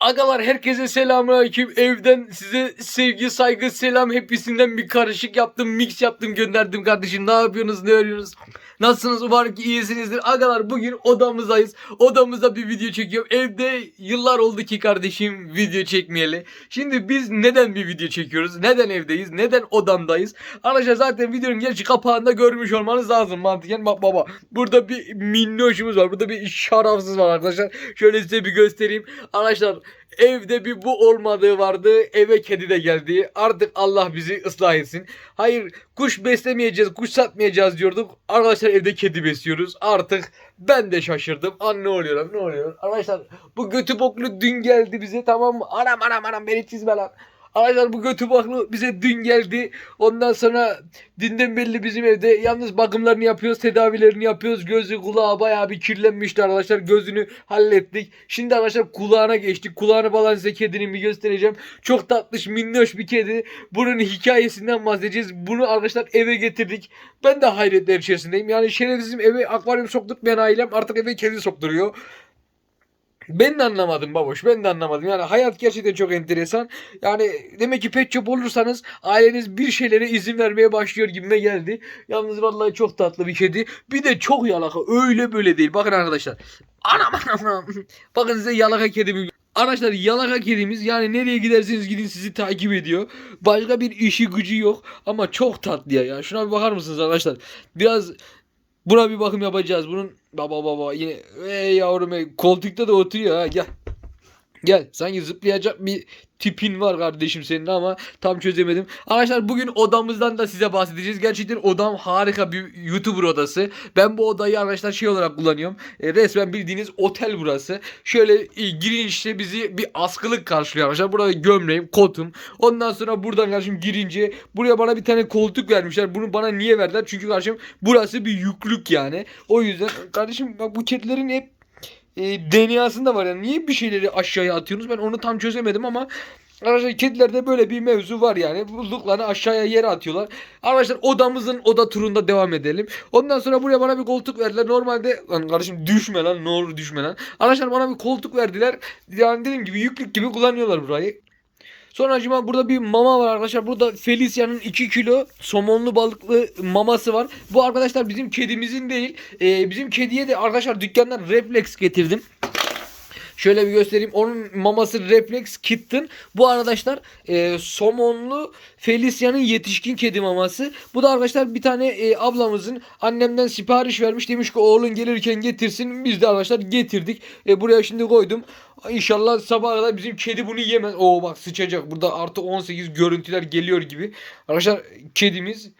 Agalar herkese selamünaleyküm. Evden size sevgi, saygı, selam hepsinden bir karışık yaptım, mix yaptım, gönderdim kardeşim. Ne yapıyorsunuz, ne arıyorsunuz? Nasılsınız? Umarım ki iyisinizdir. Agalar bugün odamızdayız. Odamızda bir video çekiyorum. Evde yıllar oldu ki kardeşim video çekmeyeli. Şimdi biz neden bir video çekiyoruz? Neden evdeyiz? Neden odamdayız? Arkadaşlar zaten videonun gerçi kapağında görmüş olmanız lazım mantıken. Bak baba burada bir minnoşumuz var. Burada bir şarafsız var arkadaşlar. Şöyle size bir göstereyim. Arkadaşlar evde bir bu olmadığı vardı. Eve kedi de geldi. Artık Allah bizi ıslah etsin. Hayır kuş beslemeyeceğiz, kuş satmayacağız diyorduk. Arkadaşlar evde kedi besliyoruz. Artık ben de şaşırdım. An ne oluyor lan ne oluyor? Arkadaşlar bu götü boklu dün geldi bize tamam mı? Anam anam anam beni çizme lan. Arkadaşlar bu götü boklu bize dün geldi. Ondan sonra dünden belli bizim evde yalnız bakımlarını yapıyoruz, tedavilerini yapıyoruz. Gözü kulağı bayağı bir kirlenmişti arkadaşlar. Gözünü hallettik. Şimdi arkadaşlar kulağına geçtik. Kulağını falan size kedinin bir göstereceğim. Çok tatlış, minnoş bir kedi. Bunun hikayesinden bahsedeceğiz. Bunu arkadaşlar eve getirdik. Ben de hayretler içerisindeyim. Yani şerefsizim eve akvaryum sokturmayan ailem artık eve kedi sokturuyor. Ben de anlamadım baboş. Ben de anlamadım. Yani hayat gerçekten çok enteresan. Yani demek ki pet shop olursanız aileniz bir şeylere izin vermeye başlıyor gibime geldi. Yalnız vallahi çok tatlı bir kedi. Bir de çok yalaka. Öyle böyle değil. Bakın arkadaşlar. Anam anam. Bakın size yalaka kedimi Arkadaşlar yalaka kedimiz yani nereye giderseniz gidin sizi takip ediyor. Başka bir işi gücü yok ama çok tatlı ya. Şuna bir bakar mısınız arkadaşlar? Biraz buna bir bakım yapacağız. Bunun baba baba yine ey yavrum ey koltukta da oturuyor ha gel. Gel sanki zıplayacak bir tipin var kardeşim senin ama tam çözemedim. Arkadaşlar bugün odamızdan da size bahsedeceğiz. Gerçekten odam harika bir YouTuber odası. Ben bu odayı arkadaşlar şey olarak kullanıyorum. E, resmen bildiğiniz otel burası. Şöyle e, girince bizi bir askılık karşılıyor arkadaşlar. Burada gömleğim, kotum. Ondan sonra buradan kardeşim girince buraya bana bir tane koltuk vermişler. Bunu bana niye verdiler? Çünkü kardeşim burası bir yüklük yani. O yüzden kardeşim bak bu kedilerin hep e, DNA'sında var yani. Niye bir şeyleri aşağıya atıyorsunuz? Ben onu tam çözemedim ama Arkadaşlar kedilerde böyle bir mevzu var yani. Bulduklarını aşağıya yere atıyorlar. Arkadaşlar odamızın oda turunda devam edelim. Ondan sonra buraya bana bir koltuk verdiler. Normalde lan kardeşim düşme lan ne olur düşme lan. Arkadaşlar bana bir koltuk verdiler. Yani dediğim gibi yüklük gibi kullanıyorlar burayı. Sonra acaba burada bir mama var arkadaşlar. Burada Felicia'nın 2 kilo somonlu balıklı maması var. Bu arkadaşlar bizim kedimizin değil. Ee, bizim kediye de arkadaşlar dükkandan reflex getirdim. Şöyle bir göstereyim. Onun maması Reflex Kitten. Bu arkadaşlar e, somonlu Felicia'nın yetişkin kedi maması. Bu da arkadaşlar bir tane e, ablamızın annemden sipariş vermiş. Demiş ki oğlun gelirken getirsin. Biz de arkadaşlar getirdik. E, buraya şimdi koydum. İnşallah sabaha kadar bizim kedi bunu yemez. Oo bak sıçacak. Burada artı 18 görüntüler geliyor gibi. Arkadaşlar kedimiz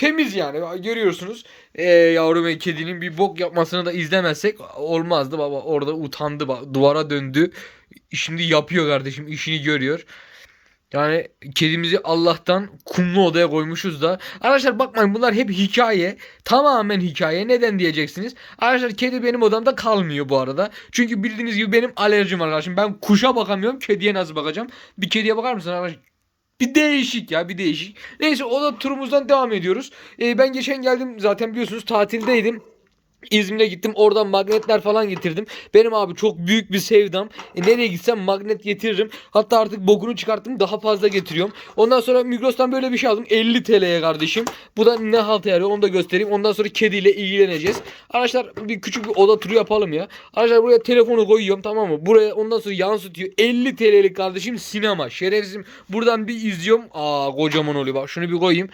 temiz yani görüyorsunuz. Ee, yavrum ve kedinin bir bok yapmasını da izlemezsek olmazdı baba. Orada utandı bak duvara döndü. Şimdi yapıyor kardeşim işini görüyor. Yani kedimizi Allah'tan kumlu odaya koymuşuz da. Arkadaşlar bakmayın bunlar hep hikaye. Tamamen hikaye. Neden diyeceksiniz? Arkadaşlar kedi benim odamda kalmıyor bu arada. Çünkü bildiğiniz gibi benim alerjim var arkadaşlar. Ben kuşa bakamıyorum. Kediye nasıl bakacağım? Bir kediye bakar mısın arkadaşlar? Bir değişik ya bir değişik. Neyse o da turumuzdan devam ediyoruz. Ee, ben geçen geldim zaten biliyorsunuz tatildeydim. İzmir'e gittim oradan magnetler falan getirdim. Benim abi çok büyük bir sevdam. E, nereye gitsem magnet getiririm. Hatta artık bokunu çıkarttım daha fazla getiriyorum. Ondan sonra Migros'tan böyle bir şey aldım. 50 TL'ye kardeşim. Bu da ne halta yarıyor onu da göstereyim. Ondan sonra kediyle ilgileneceğiz. Arkadaşlar bir küçük bir oda turu yapalım ya. Arkadaşlar buraya telefonu koyuyorum tamam mı? Buraya ondan sonra yansıtıyor. 50 TL'lik kardeşim sinema. Şerefsizim. Buradan bir izliyorum. Aa kocaman oluyor bak. Şunu bir koyayım.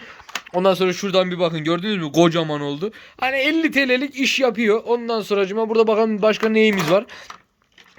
Ondan sonra şuradan bir bakın gördünüz mü kocaman oldu. Hani 50 TL'lik iş yapıyor. Ondan sonra acaba burada bakalım başka neyimiz var.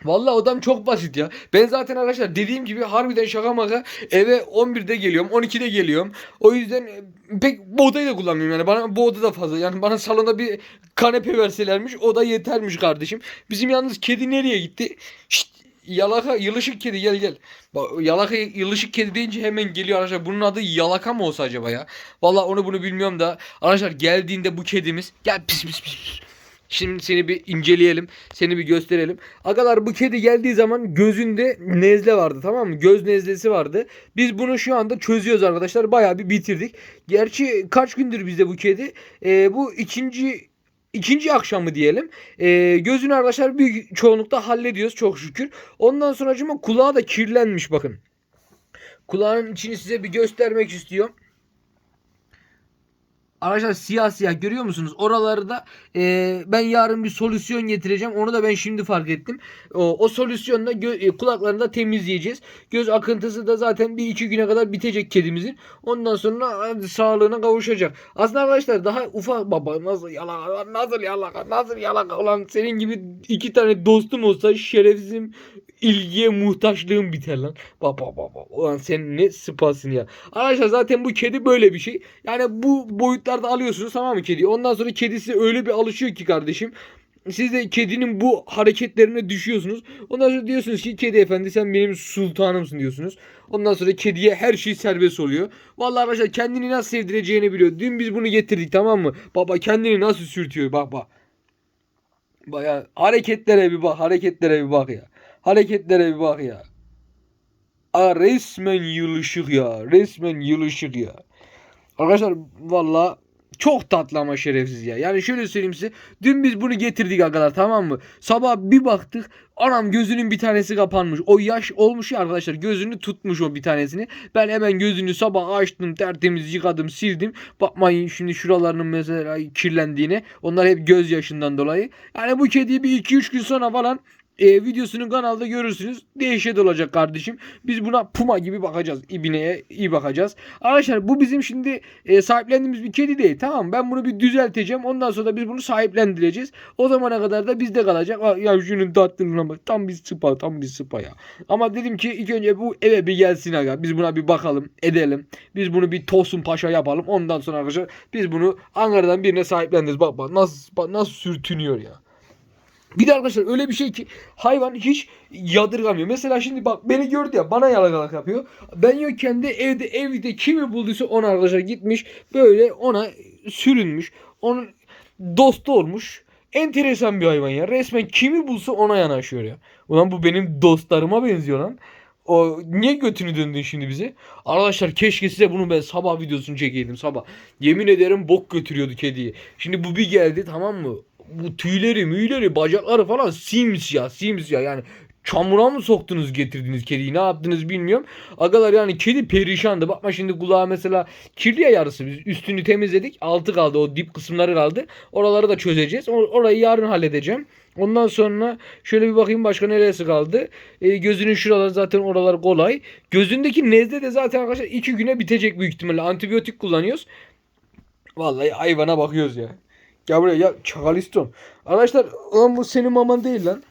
Vallahi odam çok basit ya. Ben zaten arkadaşlar dediğim gibi harbiden şaka maka eve 11'de geliyorum 12'de geliyorum. O yüzden e, pek bu odayı da kullanmıyorum yani bana bu oda da fazla. Yani bana salonda bir kanepe verselermiş o da yetermiş kardeşim. Bizim yalnız kedi nereye gitti? Şşt, Yalaka yılışık kedi gel gel. Bak yalaka yılışık kedi deyince hemen geliyor arkadaşlar. Bunun adı yalaka mı olsa acaba ya? Vallahi onu bunu bilmiyorum da. Arkadaşlar geldiğinde bu kedimiz gel pis pis. pis. Şimdi seni bir inceleyelim. Seni bir gösterelim. Agalar bu kedi geldiği zaman gözünde nezle vardı tamam mı? Göz nezlesi vardı. Biz bunu şu anda çözüyoruz arkadaşlar. Bayağı bir bitirdik. Gerçi kaç gündür bizde bu kedi? Ee, bu ikinci ikinci akşamı diyelim. Ee, gözünü arkadaşlar büyük çoğunlukla hallediyoruz çok şükür. Ondan sonra acaba kulağı da kirlenmiş bakın. Kulağın içini size bir göstermek istiyorum. Arkadaşlar siyah siyah görüyor musunuz? Oraları da e, ben yarın bir solüsyon getireceğim. Onu da ben şimdi fark ettim. O, o solüsyonla e, kulaklarını da temizleyeceğiz. Göz akıntısı da zaten bir iki güne kadar bitecek kedimizin. Ondan sonra hadi sağlığına kavuşacak. Aslında arkadaşlar daha ufak baba nasıl yalaka nasıl yalaka nasıl yalaka ulan senin gibi iki tane dostum olsa şerefsizim ilgiye muhtaçlığım biter lan. Baba baba ulan sen ne sıpasın ya. Arkadaşlar zaten bu kedi böyle bir şey. Yani bu boyutlarda alıyorsunuz tamam mı kediyi? Ondan sonra kedisi öyle bir alışıyor ki kardeşim. Siz de kedinin bu hareketlerine düşüyorsunuz. Ondan sonra diyorsunuz ki kedi efendi sen benim sultanımsın diyorsunuz. Ondan sonra kediye her şey serbest oluyor. Vallahi arkadaşlar kendini nasıl sevdireceğini biliyor. Dün biz bunu getirdik tamam mı? Baba kendini nasıl sürtüyor bak bak. Baya hareketlere bir bak hareketlere bir bak ya. Hareketlere bir bak ya. Aa, resmen yılışık ya. Resmen yılışık ya. Arkadaşlar valla çok tatlı ama şerefsiz ya. Yani şöyle söyleyeyim size. Dün biz bunu getirdik arkadaşlar tamam mı? Sabah bir baktık. Anam gözünün bir tanesi kapanmış. O yaş olmuş ya arkadaşlar. Gözünü tutmuş o bir tanesini. Ben hemen gözünü sabah açtım. Tertemiz yıkadım sildim. Bakmayın şimdi şuralarının mesela kirlendiğine. Onlar hep gözyaşından dolayı. Yani bu kediyi bir 2-3 gün sonra falan e, videosunu kanalda görürsünüz. Değişet olacak kardeşim. Biz buna puma gibi bakacağız. İbineye iyi bakacağız. Arkadaşlar bu bizim şimdi e, sahiplendiğimiz bir kedi değil. Tamam? Ben bunu bir düzelteceğim. Ondan sonra da biz bunu sahiplendireceğiz. O zamana kadar da bizde kalacak. Aa, Ya şunun tatlılığına bak. Tam bir sıpa. Tam bir sıpa ya. Ama dedim ki ilk önce bu eve bir gelsin aga. Biz buna bir bakalım. Edelim. Biz bunu bir Tosun Paşa yapalım. Ondan sonra arkadaşlar biz bunu Ankara'dan birine sahiplendiririz. Bak bak nasıl, bak nasıl sürtünüyor ya. Bir de arkadaşlar öyle bir şey ki hayvan hiç yadırgamıyor. Mesela şimdi bak beni gördü ya bana yalakalık yapıyor. Ben yokken de evde evde kimi bulduysa ona arkadaşlar gitmiş böyle ona sürünmüş. Onun dostu olmuş. Enteresan bir hayvan ya. Resmen kimi bulsa ona yanaşıyor ya. Ulan bu benim dostlarıma benziyor lan. O niye götünü döndün şimdi bize? Arkadaşlar keşke size bunu ben sabah videosunu çekeydim sabah. Yemin ederim bok götürüyordu kediyi. Şimdi bu bir geldi tamam mı? Bu tüyleri, müyleri, bacakları falan simsiyah, simsiyah yani çamura mı soktunuz getirdiniz kediyi ne yaptınız bilmiyorum. Agalar yani kedi perişandı. Bakma şimdi kulağı mesela kirli ya yarısı. Biz üstünü temizledik. Altı kaldı. O dip kısımları kaldı. Oraları da çözeceğiz. Or- orayı yarın halledeceğim. Ondan sonra şöyle bir bakayım başka neresi kaldı. E, gözünün şuraları zaten oralar kolay. Gözündeki nezle de zaten arkadaşlar iki güne bitecek büyük ihtimalle. Antibiyotik kullanıyoruz. Vallahi hayvana bakıyoruz ya. Gel buraya ya çakaliston. Arkadaşlar lan bu senin maman değil lan.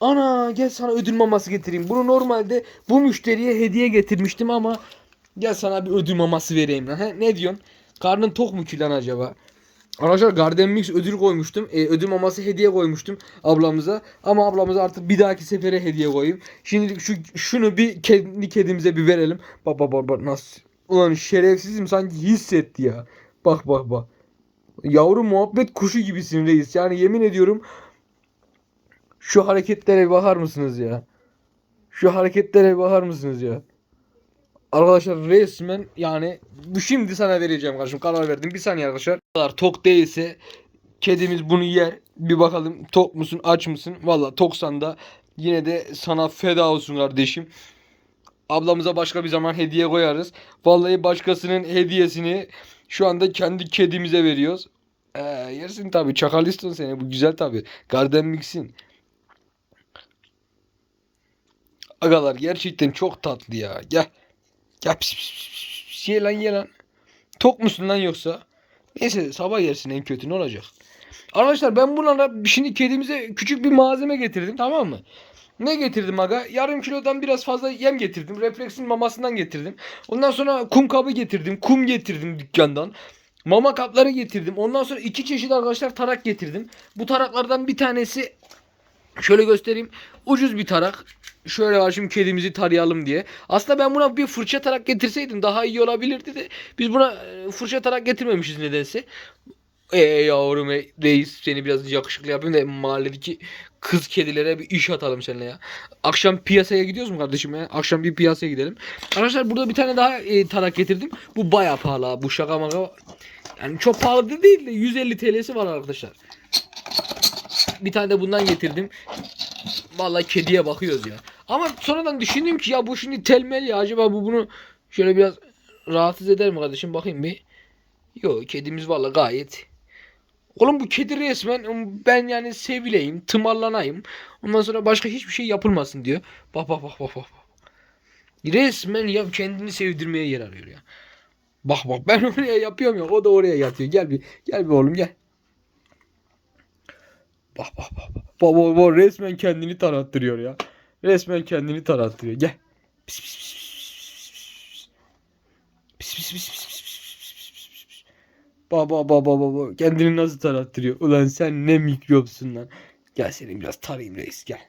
Ana gel sana ödül maması getireyim. Bunu normalde bu müşteriye hediye getirmiştim ama gel sana bir ödül maması vereyim lan. He, ne diyorsun? Karnın tok mu ki lan acaba? Arkadaşlar Garden Mix ödül koymuştum. E, ödül maması hediye koymuştum ablamıza. Ama ablamıza artık bir dahaki sefere hediye koyayım. Şimdi şu şunu bir kendi kedimize bir verelim. Bak bak bak bak nasıl. Ulan şerefsizim sanki hissetti ya. Bak bak bak. Yavru muhabbet kuşu gibisin reis. Yani yemin ediyorum şu hareketlere bakar mısınız ya? Şu hareketlere bakar mısınız ya? Arkadaşlar resmen yani şimdi sana vereceğim kardeşim karar verdim. Bir saniye arkadaşlar. Kadar tok değilse kedimiz bunu yer. Bir bakalım tok musun aç mısın? Valla toksan da yine de sana feda olsun kardeşim. Ablamıza başka bir zaman hediye koyarız. Vallahi başkasının hediyesini şu anda kendi kedimize veriyoruz. Ee, yersin tabi çakaliston seni bu güzel tabi. Garden Mix'in. Agalar gerçekten çok tatlı ya. Gel. Gel pis. Ye lan ye lan. Tok musun lan yoksa? Neyse sabah yersin en kötü ne olacak? Arkadaşlar ben bunlara şimdi kedimize küçük bir malzeme getirdim tamam mı? Ne getirdim aga? Yarım kilodan biraz fazla yem getirdim. Refleksin mamasından getirdim. Ondan sonra kum kabı getirdim. Kum getirdim dükkandan. Mama kapları getirdim. Ondan sonra iki çeşit arkadaşlar tarak getirdim. Bu taraklardan bir tanesi şöyle göstereyim. Ucuz bir tarak. Şöyle var şimdi kedimizi tarayalım diye. Aslında ben buna bir fırça tarak getirseydim daha iyi olabilirdi de biz buna e, fırça tarak getirmemişiz nedense. E yavrum e, reis seni biraz yakışıklı yapayım da mahalledeki kız kedilere bir iş atalım seninle ya. Akşam piyasaya gidiyoruz mu kardeşim ya? Akşam bir piyasaya gidelim. Arkadaşlar burada bir tane daha e, tarak getirdim. Bu baya pahalı ha. Bu şaka maka. Yani çok pahalı da değil de 150 TL'si var arkadaşlar. bir tane de bundan getirdim. Vallahi kediye bakıyoruz ya. Ama sonradan düşündüm ki ya bu şimdi telmel ya acaba bu bunu şöyle biraz rahatsız eder mi kardeşim bakayım bir. Yok kedimiz vallahi gayet. Oğlum bu kedi resmen ben yani sevileyim, tımarlanayım. Ondan sonra başka hiçbir şey yapılmasın diyor. Bak bak bak bak bak. Resmen ya kendini sevdirmeye yer arıyor ya. Bak bak ben oraya yapıyorum ya o da oraya yatıyor. Gel bir gel bir oğlum gel. Bak bak bak. Baba baba resmen kendini tarattırıyor ya. Resmen kendini tarattırıyor. Gel. Pis pis pis pis pis pis pis pis pis pis pis pis. Baba baba baba kendini nasıl tarattırıyor? Ulan sen ne mikropsun lan. Gel seni biraz tarayayım reis gel.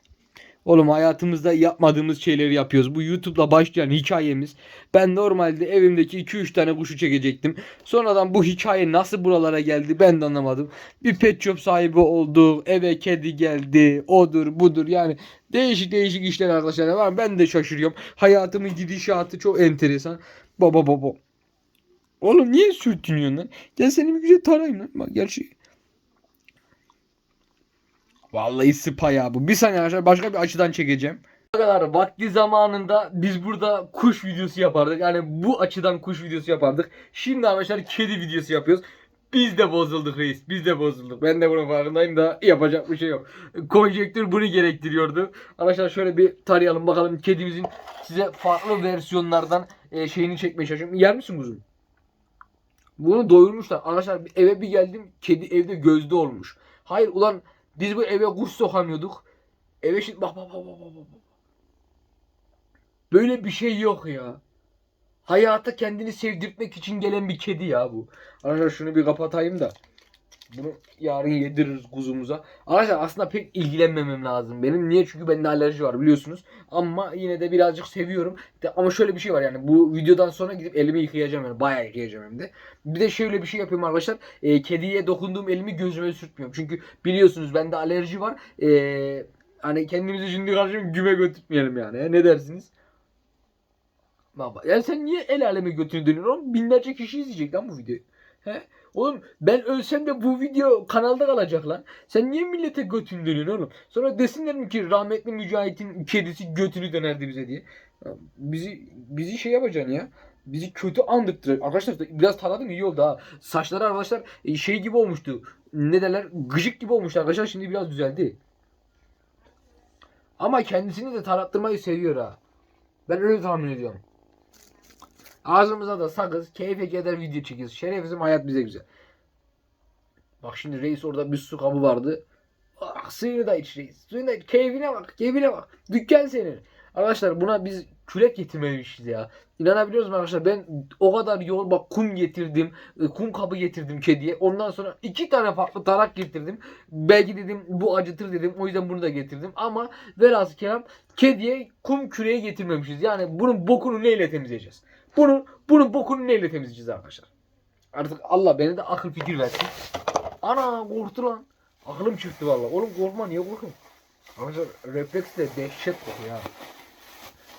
Oğlum hayatımızda yapmadığımız şeyleri yapıyoruz. Bu YouTube'la başlayan hikayemiz. Ben normalde evimdeki 2-3 tane kuşu çekecektim. Sonradan bu hikaye nasıl buralara geldi ben de anlamadım. Bir pet shop sahibi olduk. Eve kedi geldi. Odur budur yani değişik değişik işler arkadaşlar. Ben de şaşırıyorum. Hayatımın gidişatı çok enteresan. Baba baba. Oğlum niye sürtünüyorsun lan? Gel seni bir güzel tarayayım lan. Bak şey. Vallahi sıpa ya bu. Bir saniye arkadaşlar başka bir açıdan çekeceğim. Ne kadar vakti zamanında biz burada kuş videosu yapardık. Yani bu açıdan kuş videosu yapardık. Şimdi arkadaşlar kedi videosu yapıyoruz. Biz de bozulduk reis. Biz de bozulduk. Ben de bunun farkındayım da yapacak bir şey yok. Konjektür bunu gerektiriyordu. Arkadaşlar şöyle bir tarayalım bakalım kedimizin size farklı versiyonlardan e, şeyini çekmeye çalışıyorum. Yer misin kuzum? Bunu doyurmuşlar. Arkadaşlar eve bir geldim. Kedi evde gözde olmuş. Hayır ulan biz bu eve kuş sokamıyorduk. Eve şimdi bak bak bak bak. bak. Böyle bir şey yok ya. Hayata kendini sevdirtmek için gelen bir kedi ya bu. Arkadaşlar şunu bir kapatayım da. Bunu yarın yediririz kuzumuza. Arkadaşlar aslında pek ilgilenmemem lazım benim. Niye? Çünkü bende alerji var biliyorsunuz. Ama yine de birazcık seviyorum. De- Ama şöyle bir şey var yani bu videodan sonra gidip elimi yıkayacağım yani. Bayağı yıkayacağım hem de. Bir de şöyle bir şey yapıyorum arkadaşlar. E, kediye dokunduğum elimi gözüme sürtmüyorum. Çünkü biliyorsunuz bende alerji var. E, hani kendimizi şimdi karşım güme götürtmeyelim yani. Ne dersiniz? Baba. Ya sen niye el aleme götünü dönüyorsun? Binlerce kişi izleyecek lan bu videoyu. He? Oğlum ben ölsem de bu video kanalda kalacak lan. Sen niye millete götünü dönüyorsun oğlum? Sonra desinler mi ki rahmetli Mücahit'in kedisi götünü dönerdi bize diye. Bizi bizi şey yapacaksın ya. Bizi kötü andırttırır. Arkadaşlar biraz taradım iyi oldu ha. Saçları arkadaşlar e, şey gibi olmuştu. Ne derler? Gıcık gibi olmuştu arkadaşlar. Şimdi biraz düzeldi. Ama kendisini de tarattırmayı seviyor ha. Ben öyle tahmin ediyorum. Ağzımıza da sakız, keyfe keder video çekiyoruz. Şerefsizim hayat bize güzel. Bak şimdi reis orada bir su kabı vardı. Ah, suyunu da iç reis. Suyunu da iç. Keyfine bak, keyfine bak. Dükkan senin. Arkadaşlar buna biz kürek getirmemişiz ya. İnanabiliyor musunuz arkadaşlar? Ben o kadar yol bak kum getirdim. e, Kum kabı getirdim kediye. Ondan sonra iki tane farklı tarak getirdim. Belki dedim bu acıtır dedim. O yüzden bunu da getirdim. Ama velhasıl kelam kediye kum küreği getirmemişiz. Yani bunun bokunu neyle temizleyeceğiz? Bunu, bunun bokunu neyle temizleyeceğiz arkadaşlar? Artık Allah beni de akıl fikir versin. Ana korktu lan. Aklım çıktı vallahi. Oğlum korkma niye korkun? Arkadaşlar refleks de dehşet kokuyor ya.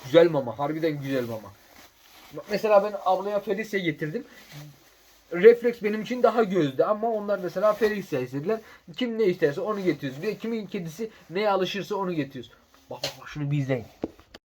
Güzel mama. Harbiden güzel mama. Mesela ben ablaya Felicia getirdim. Refleks benim için daha gözde ama onlar mesela Felicia istediler. Kim ne isterse onu getiriyoruz. Bir kimin kedisi neye alışırsa onu getiriyoruz. Bak bak bak şunu bir izleyin.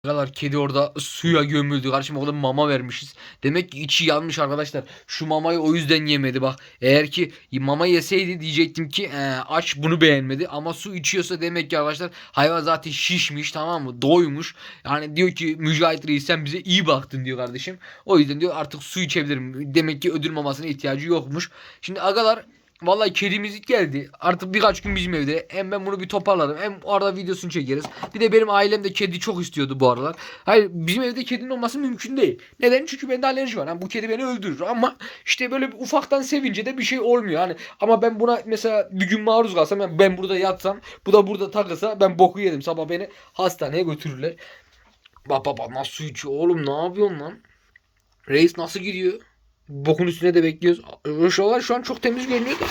Kadar kedi orada suya gömüldü. Kardeşim o kadar mama vermişiz. Demek ki içi yanmış arkadaşlar. Şu mamayı o yüzden yemedi bak. Eğer ki mama yeseydi diyecektim ki "Ee, aç bunu beğenmedi. Ama su içiyorsa demek ki arkadaşlar hayvan zaten şişmiş tamam mı? Doymuş. Yani diyor ki Mücahit Reis sen bize iyi baktın diyor kardeşim. O yüzden diyor artık su içebilirim. Demek ki ödül mamasına ihtiyacı yokmuş. Şimdi agalar Vallahi kedimiz geldi. Artık birkaç gün bizim evde. Hem ben bunu bir toparlarım. Hem orada videosunu çekeriz. Bir de benim ailem de kedi çok istiyordu bu aralar. Hayır bizim evde kedinin olması mümkün değil. Neden? Çünkü bende alerji var. Yani bu kedi beni öldürür. Ama işte böyle ufaktan sevince de bir şey olmuyor. Hani ama ben buna mesela bir gün maruz kalsam yani ben burada yatsam bu da burada takılsa ben boku yedim. Sabah beni hastaneye götürürler. Bak baba nasıl içiyor oğlum ne yapıyorsun lan? Reis nasıl gidiyor? Bokun üstüne de bekliyoruz. An, şu an çok temiz görünüyor da.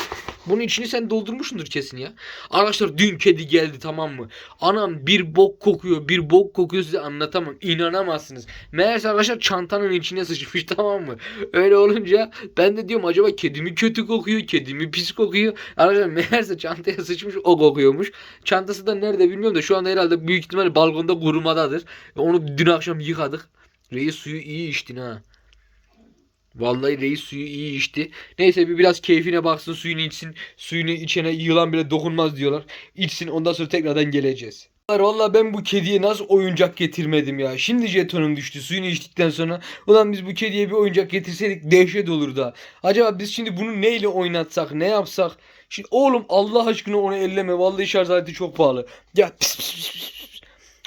Bunun içini sen doldurmuşsundur kesin ya. Arkadaşlar dün kedi geldi tamam mı? Anam bir bok kokuyor bir bok kokuyor size anlatamam. İnanamazsınız. Meğerse arkadaşlar çantanın içine sıçmış tamam mı? Öyle olunca ben de diyorum acaba kedi mi kötü kokuyor kedi mi pis kokuyor. Arkadaşlar meğerse çantaya sıçmış o kokuyormuş. Çantası da nerede bilmiyorum da şu anda herhalde büyük ihtimalle balkonda kurumadadır. Onu dün akşam yıkadık. Reis suyu iyi içtin ha. Vallahi reis suyu iyi içti. Neyse bir biraz keyfine baksın suyunu içsin. Suyunu içene yılan bile dokunmaz diyorlar. İçsin ondan sonra tekrardan geleceğiz. Valla ben bu kediye nasıl oyuncak getirmedim ya. Şimdi jetonum düştü suyunu içtikten sonra. Ulan biz bu kediye bir oyuncak getirseydik dehşet olurdu ha. Acaba biz şimdi bunu neyle oynatsak ne yapsak? Şimdi oğlum Allah aşkına onu elleme. Vallahi şarj aleti çok pahalı. Ya pis pis pis pis.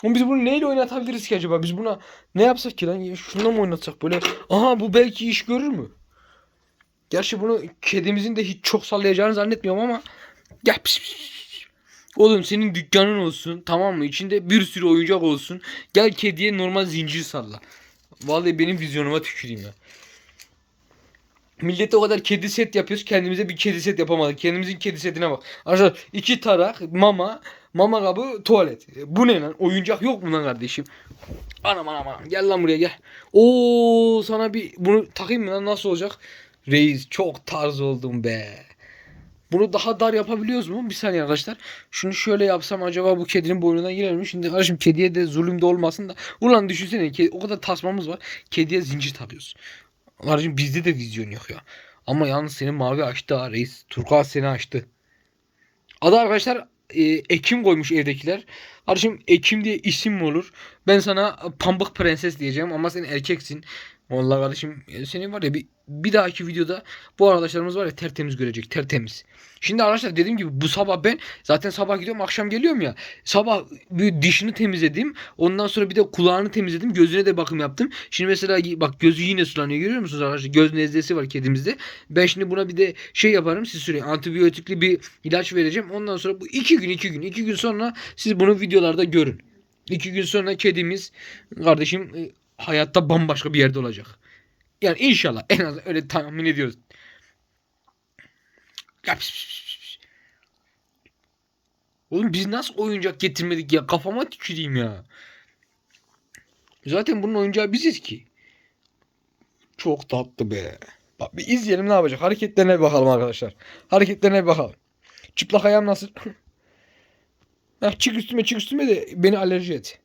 Oğlum biz bunu neyle oynatabiliriz ki acaba? Biz buna ne yapsak ki lan? Ya Şununla mı oynatsak böyle? Aha bu belki iş görür mü? Gerçi bunu kedimizin de hiç çok sallayacağını zannetmiyorum ama ya pis pis. Oğlum senin dükkanın olsun tamam mı? İçinde bir sürü oyuncak olsun. Gel kediye normal zincir salla. Vallahi benim vizyonuma tüküreyim ya. Millete o kadar kedi set yapıyoruz. Kendimize bir kedi set yapamadık. Kendimizin kedi setine bak. Arkadaşlar iki tarak, mama, mama kabı, tuvalet. E, Bu ne lan? Oyuncak yok mu lan kardeşim? Anam anam anam. Gel lan buraya gel. Oo sana bir bunu takayım mı lan? Nasıl olacak? Reis çok tarz oldum be. Bunu daha dar yapabiliyoruz mu? Bir saniye arkadaşlar. Şunu şöyle yapsam acaba bu kedinin boynuna girer mi? Şimdi kardeşim kediye de zulüm de olmasın da. Ulan düşünsene o kadar tasmamız var. Kediye zincir takıyoruz. Kardeşim bizde de vizyon yok ya. Ama yalnız senin mavi açtı ha reis. Turkuaz seni açtı. Adı arkadaşlar e, Ekim koymuş evdekiler. Kardeşim Ekim diye isim mi olur? Ben sana Pambık Prenses diyeceğim ama sen erkeksin. Vallahi kardeşim e, senin var ya bir, bir dahaki videoda bu arkadaşlarımız var ya tertemiz görecek tertemiz. Şimdi arkadaşlar dediğim gibi bu sabah ben zaten sabah gidiyorum akşam geliyorum ya. Sabah bir dişini temizledim. Ondan sonra bir de kulağını temizledim. Gözüne de bakım yaptım. Şimdi mesela bak gözü yine sulanıyor görüyor musunuz arkadaşlar? Göz nezlesi var kedimizde. Ben şimdi buna bir de şey yaparım siz sürekli antibiyotikli bir ilaç vereceğim. Ondan sonra bu iki gün iki gün iki gün sonra siz bunu videolarda görün. İki gün sonra kedimiz kardeşim e, hayatta bambaşka bir yerde olacak. Yani inşallah en az öyle tahmin ediyoruz. Ya pis, pis, pis. Oğlum biz nasıl oyuncak getirmedik ya? Kafama tüküreyim ya. Zaten bunun oyuncağı biziz ki. Çok tatlı be. Bak bir izleyelim ne yapacak. Hareketlerine bir bakalım arkadaşlar. Hareketlerine bir bakalım. Çıplak ayağım nasıl? Heh, çık üstüme çık üstüme de beni alerji et.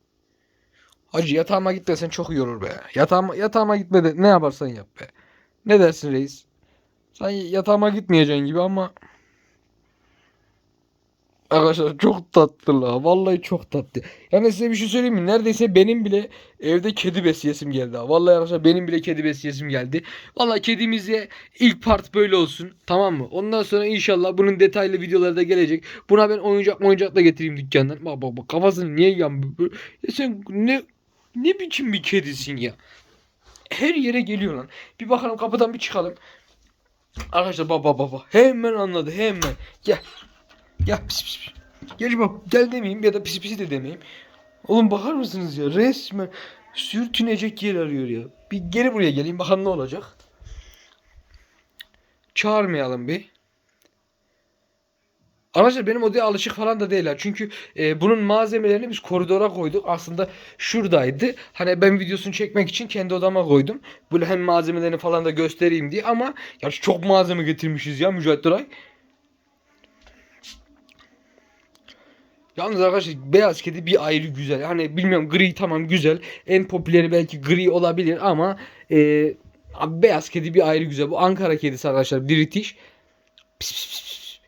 Hacı yatağıma gitmesen çok iyi olur be. Yatağıma, yatağıma gitme de ne yaparsan yap be. Ne dersin reis? Sen yatağıma gitmeyeceksin gibi ama Arkadaşlar çok tatlı la. Vallahi çok tatlı. Yani size bir şey söyleyeyim mi? Neredeyse benim bile evde kedi besleyesim geldi. ha. Vallahi arkadaşlar benim bile kedi besleyesim geldi. Vallahi kedimize ilk part böyle olsun. Tamam mı? Ondan sonra inşallah bunun detaylı videoları da gelecek. Buna ben oyuncak oyuncak da getireyim dükkandan. Bak bak bak kafasını niye yan... Ya sen ne ne biçim bir kedisin ya? Her yere geliyor lan. Bir bakalım kapıdan bir çıkalım. Arkadaşlar baba baba hemen anladı hemen. Gel. Gel pis pis pis. Gel bak gel demeyeyim ya da pis pisi de demeyeyim. Oğlum bakar mısınız ya resmen sürtünecek yer arıyor ya. Bir geri buraya geleyim bakalım ne olacak. Çağırmayalım bir. Arkadaşlar benim odaya alışık falan da değiller. Çünkü e, bunun malzemelerini biz koridora koyduk. Aslında şuradaydı. Hani ben videosunu çekmek için kendi odama koydum. Böyle hem malzemelerini falan da göstereyim diye. Ama ya çok malzeme getirmişiz ya Mücahit. Yalnız arkadaşlar beyaz kedi bir ayrı güzel. Hani bilmiyorum gri tamam güzel. En popüleri belki gri olabilir ama e, beyaz kedi bir ayrı güzel. Bu Ankara kedisi arkadaşlar British. Pis, pis, pis, pis.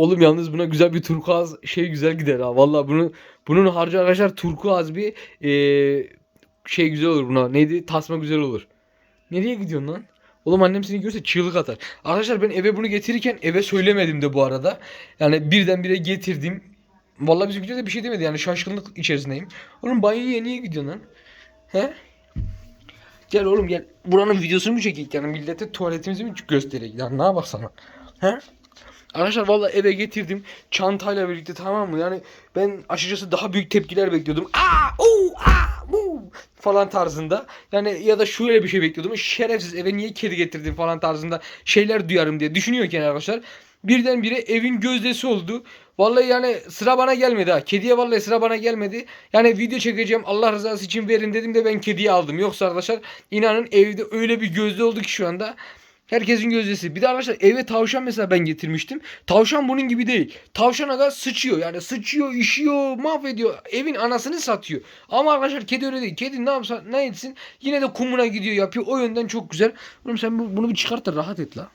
Oğlum yalnız buna güzel bir turkuaz şey güzel gider ha. Vallahi bunu bunun harcı arkadaşlar turkuaz bir e, şey güzel olur buna. Neydi? Tasma güzel olur. Nereye gidiyorsun lan? Oğlum annem seni görse çığlık atar. Arkadaşlar ben eve bunu getirirken eve söylemedim de bu arada. Yani birdenbire getirdim. Vallahi bizimkiler de bir şey demedi yani şaşkınlık içerisindeyim. Oğlum banyoya niye gidiyorsun lan? He? Gel oğlum gel. Buranın videosunu mu çekeyim yani millete tuvaletimizi mi göstereyim? Yani ne yapak sana? He? Arkadaşlar vallahi eve getirdim çantayla birlikte tamam mı? Yani ben açıkçası daha büyük tepkiler bekliyordum. Aa, oo, aa, bu. falan tarzında. Yani ya da şöyle bir şey bekliyordum. Şerefsiz eve niye kedi getirdin falan tarzında şeyler duyarım diye düşünüyorken arkadaşlar. Birdenbire evin gözdesi oldu. Vallahi yani sıra bana gelmedi ha. Kediye vallahi sıra bana gelmedi. Yani video çekeceğim Allah rızası için verin dedim de ben kediyi aldım. Yoksa arkadaşlar inanın evde öyle bir gözde oldu ki şu anda. Herkesin gözdesi. Bir de arkadaşlar eve tavşan mesela ben getirmiştim. Tavşan bunun gibi değil. Tavşan aga sıçıyor. Yani sıçıyor, işiyor, mahvediyor. Evin anasını satıyor. Ama arkadaşlar kedi öyle değil. Kedi ne yapsa ne etsin yine de kumuna gidiyor yapıyor. O yönden çok güzel. Oğlum sen bu- bunu bir çıkart da rahat et la.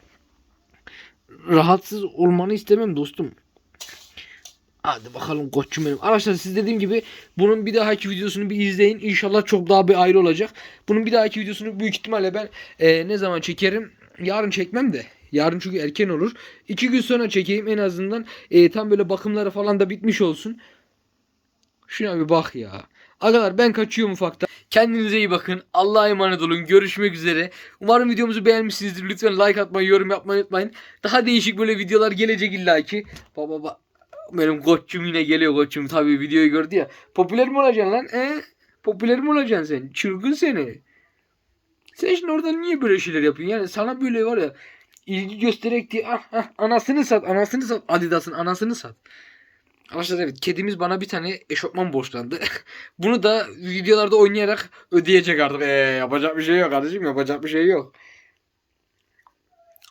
Rahatsız olmanı istemem dostum. Hadi bakalım koçum benim. Arkadaşlar siz dediğim gibi bunun bir dahaki videosunu bir izleyin. İnşallah çok daha bir ayrı olacak. Bunun bir dahaki videosunu büyük ihtimalle ben e, ne zaman çekerim? Yarın çekmem de. Yarın çünkü erken olur. İki gün sonra çekeyim en azından. E, tam böyle bakımları falan da bitmiş olsun. Şuna bir bak ya. Arkadaşlar ben kaçıyorum ufaktan. Kendinize iyi bakın. Allah'a emanet olun. Görüşmek üzere. Umarım videomuzu beğenmişsinizdir. Lütfen like atmayı, yorum yapmayı unutmayın. Daha değişik böyle videolar gelecek illaki. Baba baba. Benim koçum yine geliyor koçum. Tabii videoyu gördü ya. Popüler mi olacaksın lan? E? Popüler mi olacaksın sen? Çılgın seni. Sen şimdi orada niye böyle şeyler yapıyorsun? Yani sana böyle var ya ilgi göstererek diye ah, ah, anasını sat anasını sat Adidas'ın anasını sat. Arkadaşlar evet kedimiz bana bir tane eşofman borçlandı. Bunu da videolarda oynayarak ödeyecek artık. Ee, yapacak bir şey yok kardeşim yapacak bir şey yok.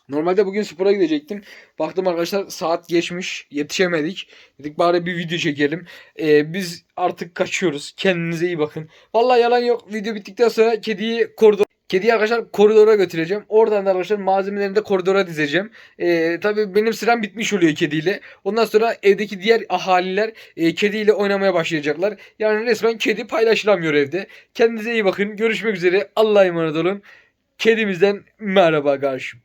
Normalde bugün spora gidecektim. Baktım arkadaşlar saat geçmiş. Yetişemedik. Dedik bari bir video çekelim. Ee, biz artık kaçıyoruz. Kendinize iyi bakın. Vallahi yalan yok. Video bittikten sonra kediyi koridor Kediyi arkadaşlar koridora götüreceğim. Oradan da arkadaşlar malzemelerini de koridora dizeceğim. Ee, tabii benim sıram bitmiş oluyor kediyle. Ondan sonra evdeki diğer ahaliler e, kediyle oynamaya başlayacaklar. Yani resmen kedi paylaşılamıyor evde. Kendinize iyi bakın. Görüşmek üzere. Allah'a emanet olun. Kedimizden merhaba karşım.